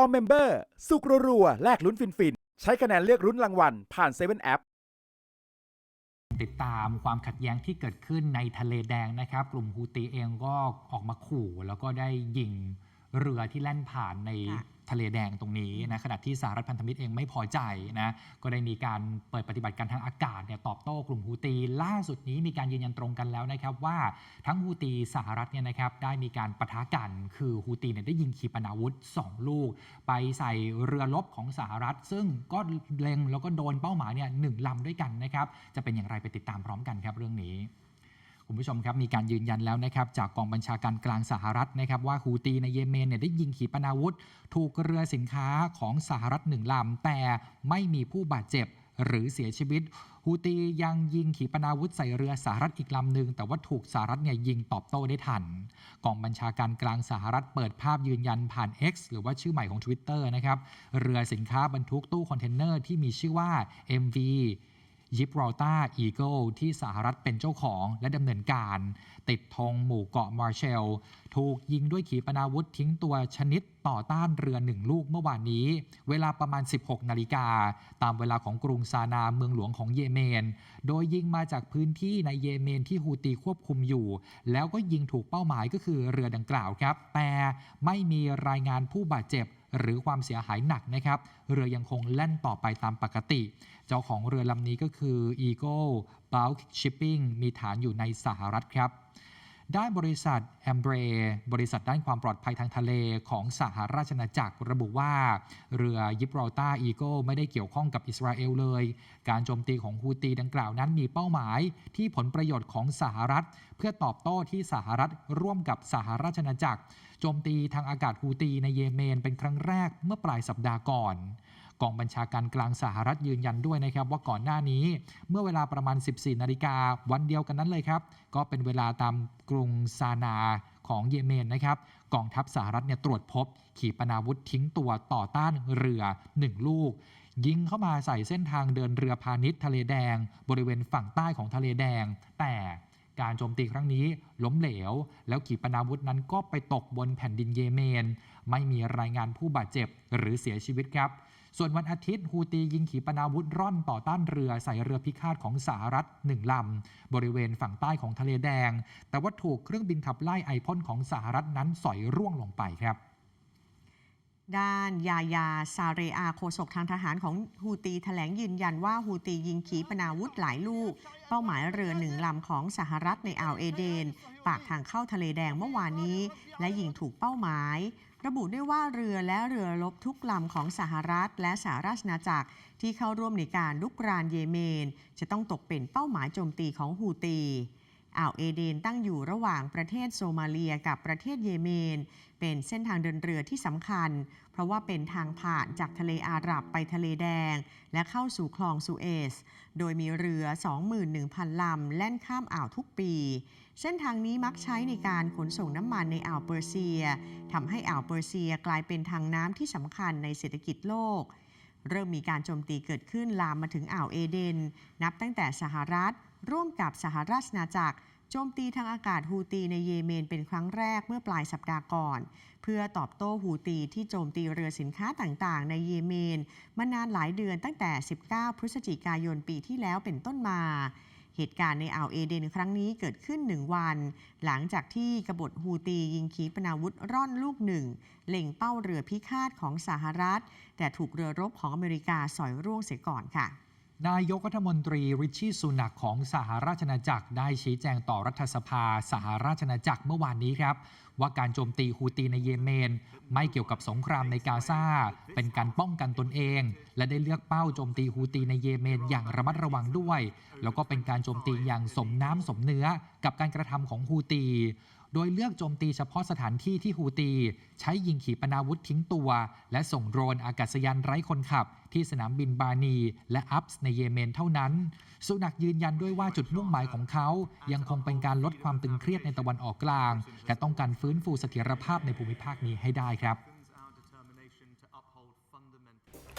All Member สุกรัวๆแลกลุ้นฟินๆ ใช้คะแนนเลือกลุ้นรางวัล ผ่าน7 App ติดตามความขัดแย้งที่เกิดขึ้นในทะเลแดงนะครับ กลุ่มฮูตีเองก็ออกมาขู่ แล้วก็ได้ยิงเรือที่แล่นผ่านในค่ะ ทะเลแดงตรงนี้นะขณะที่สหรัฐพันธมิตรเองไม่พอใจนะก็ได้มีการเปิดปฏิบัติการทางอากาศเนี่ยตอบโต้กลุ่มฮูตี ล่าสุดนี้มีการยืนยันตรงกันแล้วนะครับว่าทั้งฮูตีสหรัฐเนี่ยนะครับได้มีการปะทะกัน คือฮูตีเนี่ยได้ยิงขีปนาวุธ 2 ลูก ไปใส่เรือรบของสหรัฐ ซึ่งก็เล็งแล้วก็โดนเป้าหมายเนี่ยหนึ่งลำด้วยกันนะครับจะเป็นอย่างไรไปติดตามพร้อมกันครับเรื่องนี้ คุณผู้ชมครับมีการยืนยันแล้วนะครับจากกองบัญชาการกลางสหรัฐนะครับว่าฮูตีในเยเมนเนี่ยได้ยิงขีปนาวุธ ถูกเรือสินค้าของสหรัฐหนึ่งลำแต่ไม่มีผู้บาดเจ็บหรือเสียชีวิตฮูตียังยิงขีปนาวุธใส่เรือสหรัฐอีกลำหนึ่งแต่ว่าถูกสหรัฐเนี่ยยิงตอบโต้ได้ทันกองบัญชาการกลางสหรัฐเปิดภาพยืนยันผ่าน X หรือว่าชื่อใหม่ของ Twitter นะครับเรือสินค้าบรรทุกตู้คอนเทนเนอร์ที่มีชื่อว่า MV ยิบรอลตาอีเกิลที่สหรัฐเป็นเจ้าของและดำเนินการ ติดธงหมู่เกาะมาร์เชล ถูกยิงด้วยขีปนาวุธทิ้งตัวชนิดต่อต้านเรือหนึ่งลูกเมื่อวานนี้ เวลาประมาณ 16 นาฬิกา ตามเวลาของกรุงซานาเมืองหลวงของเยเมน โดยยิงมาจากพื้นที่ในเยเมนที่ฮูตีควบคุมอยู่ แล้วก็ยิงถูกเป้าหมายก็คือเรือดังกล่าวครับ แต่ไม่มีรายงานผู้บาดเจ็บ หรือความเสียหายหนักนะครับ เรือยังคงแล่นต่อไปตามปกติ เจ้าของเรือลำนี้ก็คือ Eagle Bulk Shipping มีฐานอยู่ในสหรัฐครับ ด้านบริษัท a m b r a บริษัทด้านความปลอดภัยทางทะเลของสหราชอาณาจักรระบุว่า เรือยิบรอลตาอีโกไม่ได้เกี่ยวข้องกับอิสราเอลเลย การโจมตีของฮูตีดังกล่าวนั้นมีเป้าหมายที่ผลประโยชน์ของสหรัฐ เพื่อตอบโต้ที่สหรัฐร่วมกับสหราชอาณาจักรโจมตีทางอากาศฮูตีในเยเมนเป็นครั้งแรกเมื่อปลายสัปดาห์ก่อน กองบัญชาการกลางสหรัฐยืนยันด้วยนะครับว่าก่อนหน้านี้ เมื่อเวลาประมาณ 14 นาฬิกาวันเดียวกันนั้นเลยครับ ก็เป็นเวลาตามกรุงซานาของเยเมนนะครับกองทัพสหรัฐเนี่ยตรวจพบ ขีปนาวุธทิ้งตัวต่อต้านเรือ 1 ลูก ยิงเข้ามาใส่เส้นทางเดินเรือพาณิชย์ทะเลแดง บริเวณฝั่งใต้ของทะเลแดง แต่ การโจมตีครั้งนี้ล้มเหลว แล้วขีปนาวุธนั้นก็ไปตกบนแผ่นดินเยเมน ไม่มีรายงานผู้บาดเจ็บหรือเสียชีวิตครับ ส่วนวันอาทิตย์ฮูตียิงขีปนาวุธร่อนต่อต้านเรือใส่เรือพิฆาตของสหรัฐหนึ่งลำ บริเวณฝั่งใต้ของทะเลแดง แต่ว่าถูกเครื่องบินขับไล่ไอพ่นของสหรัฐนั้นสอยร่วงลงไปครับ ด้านยายาซาเรอาโฆษกทางทหารของฮูตีแถลงยืนยันว่าฮูตียิงขีปนาวุธหลายลูก เป้าหมายเรือหนึ่งลำของสหรัฐในอ่าวเอเดน ปากทางเข้าทะเลแดงเมื่อวานนี้ และยิงถูกเป้าหมาย ระบุด้วยว่าเรือและเรือรบทุกลำของสหรัฐ และสหราชอาณาจักรที่เข้าร่วมในการลุกรานเยเมน จะต้องตกเป็นเป้าหมายโจมตีของฮูตี อ่าวเอเดนตั้งอยู่ระหว่างประเทศโซมาเลียกับประเทศเยเมน เป็นเส้นทางเดินเรือที่สำคัญ เพราะว่าเป็นทางผ่านจากทะเลอาหรับไปทะเลแดง และเข้าสู่คลองสุเอซโดยมีเรือ 21,000 ลำแล่นข้ามอ่าวทุกปี เส้นทางนี้มักใช้ในการขนส่งน้ำมันในอ่าวเปอร์เซียทำให้อ่าวเปอร์เซียกลายเป็นทางน้ำที่สำคัญในเศรษฐกิจโลกเริ่มมีการโจมตีเกิดขึ้นลามมาถึงอ่าวเอเดน นับตั้งแต่สหรัฐ ร่วมกับสหราชอาณาจักรโจมตีทางอากาศฮูตีในเยเมนเป็นครั้งแรกเมื่อปลายสัปดาห์ก่อน เพื่อตอบโต้ฮูตีที่โจมตีเรือสินค้าต่างๆ ในเยเมน มานานหลายเดือนตั้งแต่ 19 พฤศจิกายนปีที่แล้วเป็นต้นมาเหตุการณ์ในอ่าวเอเดนครั้งนี้เกิดขึ้นหนึ่งวัน หลังจากที่กบฏฮูตียิงขีปนาวุธร่อนลูกหนึ่ง เล็งเป้าเรือพิฆาตของสหรัฐ แต่ถูกเรือรบของอเมริกาสอยร่วงเสียก่อนค่ะ นายกรัฐมนตรีริชชี่สุนักของสหราชอาณาจักรได้ชี้แจงต่อรัฐสภา สหราชอาณาจักรเมื่อวานนี้ครับ ว่าการโจมตีฮูตีในเยเมน ไม่เกี่ยวกับสงครามในกาซาเป็นการป้องกันตนเอง และได้เลือกเป้าโจมตีฮูตีในเยเมนอย่างระมัดระวังด้วย แล้วก็เป็นการโจมตีอย่างสมน้ำสมเนื้อกับการกระทำของฮูตี โดยเลือกโจมตีเฉพาะสถานที่ที่ฮูตี ใช้ยิงขีปนาวุธทิ้งตัว และส่งโดรนอากาศยานไร้คนขับ ที่สนามบินบานี และอัพส์ในเยเมนเท่านั้น สุนักยืนยันด้วยว่าจุดมุ่งหมายของเขา ยังคงเป็นการลดความตึงเครียดในตะวันออกกลาง และต้องการฟื้นฟูเสถียรภาพในภูมิภาคนี้ให้ได้ครับ